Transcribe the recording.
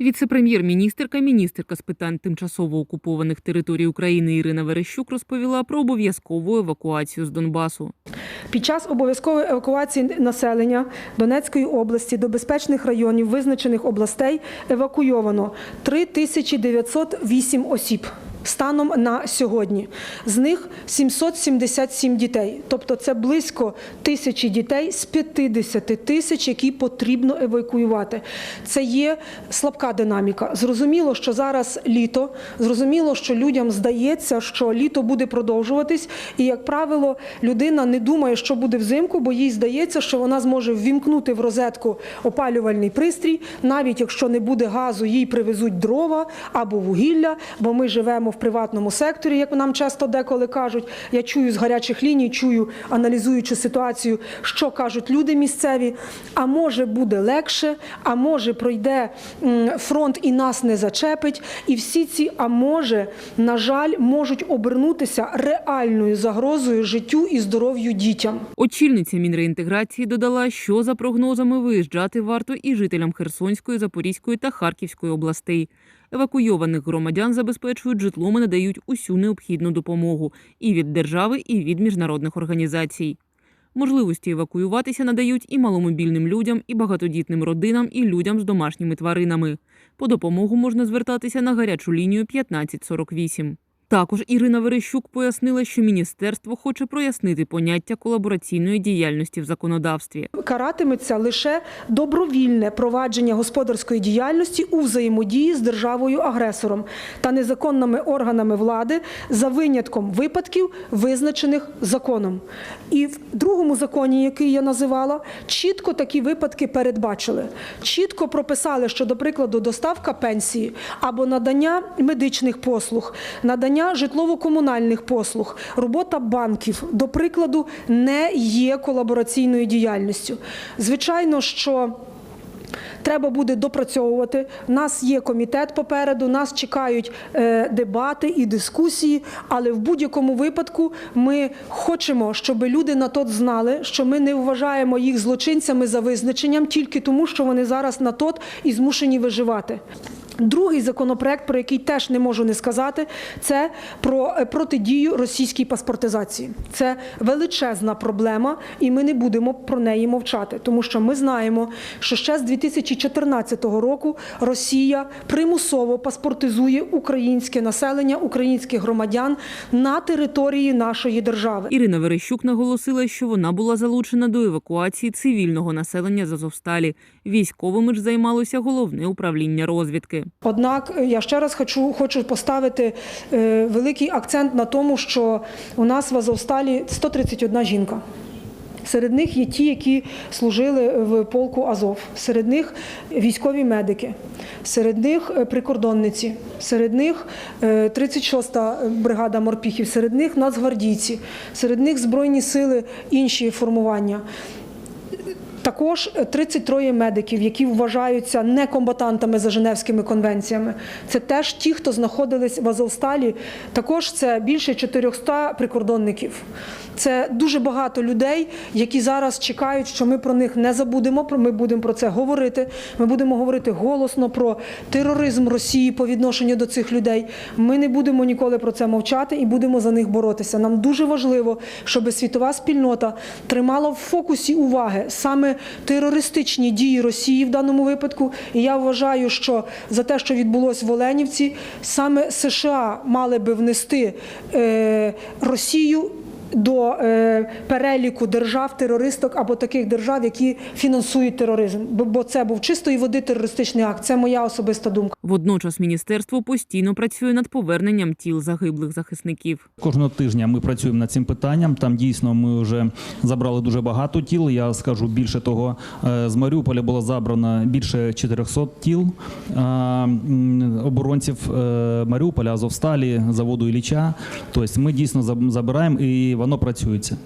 Віце-прем'єр-міністерка, міністерка з питань тимчасово окупованих територій України Ірина Верещук розповіла про обов'язкову евакуацію з Донбасу. Під час обов'язкової евакуації населення Донецької області до безпечних районів визначених областей евакуйовано 3908 осіб. Станом на сьогодні з них 777 дітей, тобто це близько тисячі дітей з 50 тисяч, які потрібно евакуювати. Це є слабка динаміка. Зрозуміло, що зараз літо. Зрозуміло, що людям здається, що літо буде продовжуватись, і як правило, людина не думає, що буде взимку, бо їй здається, що вона зможе ввімкнути в розетку опалювальний пристрій, навіть якщо не буде газу, їй привезуть дрова або вугілля, бо ми живемо в приватному секторі, як нам часто деколи кажуть. Я чую з гарячих ліній, чую, аналізуючи ситуацію, що кажуть люди місцеві. А може буде легше, а може пройде фронт і нас не зачепить. І всі ці, а може, на жаль, можуть обернутися реальною загрозою життю і здоров'ю дітям. Очільниця Мінреінтеграції додала, що за прогнозами виїжджати варто і жителям Херсонської, Запорізької та Харківської областей. Евакуйованих громадян забезпечують житлом і надають усю необхідну допомогу і від держави, і від міжнародних організацій. Можливості евакуюватися надають і маломобільним людям, і багатодітним родинам, і людям з домашніми тваринами. По допомогу можна звертатися на гарячу лінію 1548. Також Ірина Верещук пояснила, що міністерство хоче прояснити поняття колабораційної діяльності в законодавстві. Каратиметься лише добровільне провадження господарської діяльності у взаємодії з державою-агресором та незаконними органами влади за винятком випадків, визначених законом. І в другому законі, який я називала, чітко такі випадки передбачили. Чітко прописали, що, до прикладу, доставка пенсії або надання медичних послуг, надання житлово-комунальних послуг, робота банків, до прикладу, не є колабораційною діяльністю. Звичайно, що Треба буде допрацьовувати. У нас є комітет попереду, нас чекають е, дебати і дискусії. Але в будь-якому випадку ми хочемо, щоб люди на тот знали, що ми не вважаємо їх злочинцями за визначенням тільки тому, що вони зараз на тот і змушені виживати. Другий законопроект, про який теж не можу не сказати, це про е, протидію російській паспортизації. Це величезна проблема, і ми не будемо про неї мовчати, тому що ми знаємо, що ще з 2014 року Росія примусово паспортизує українське населення, українських громадян на території нашої держави. Ірина Верещук наголосила, що вона була залучена до евакуації цивільного населення з Азовсталі. Військовими ж займалося головне управління розвідки. Однак е, я ще раз хочу, хочу поставити е, великий акцент на тому, що у нас в Азовсталі 131 жінка. Серед них є ті, які служили в полку Азов, серед них військові медики, серед них е, прикордонниці, серед них е, 36-та бригада морпіхів, серед них нацгвардійці, серед них збройні сили, інші формування. Також 33 медиків, які вважаються некомбатантами за Женевськими конвенціями. Це теж ті, хто знаходились в Азовсталі. Також це більше 400 прикордонників. Це дуже багато людей, які зараз чекають, що ми про них не забудемо. Ми будемо про це говорити. Ми будемо говорити голосно про тероризм Росії по відношенню до цих людей. Ми не будемо ніколи про це мовчати і будемо за них боротися. Нам дуже важливо, щоб світова спільнота тримала в фокусі уваги саме терористичні дії Росії в даному випадку. І я вважаю, що за те, що відбулось в Оленівці, саме США мали би внести е, Росію. До е, переліку держав-терористок або таких держав, які фінансують тероризм, бо, бо це був чистої води терористичний акт. Це моя особиста думка. Водночас міністерство постійно працює над поверненням тіл загиблих захисників. Кожного тижня ми працюємо над цим питанням. Там дійсно ми вже забрали дуже багато тіл. Я скажу більше того, е, з Маріуполя було забрано більше 400 тіл е, оборонців Маріуполя, Азовсталі, заводу Ілліча. Тобто ми дійсно забираємо і воно працюється.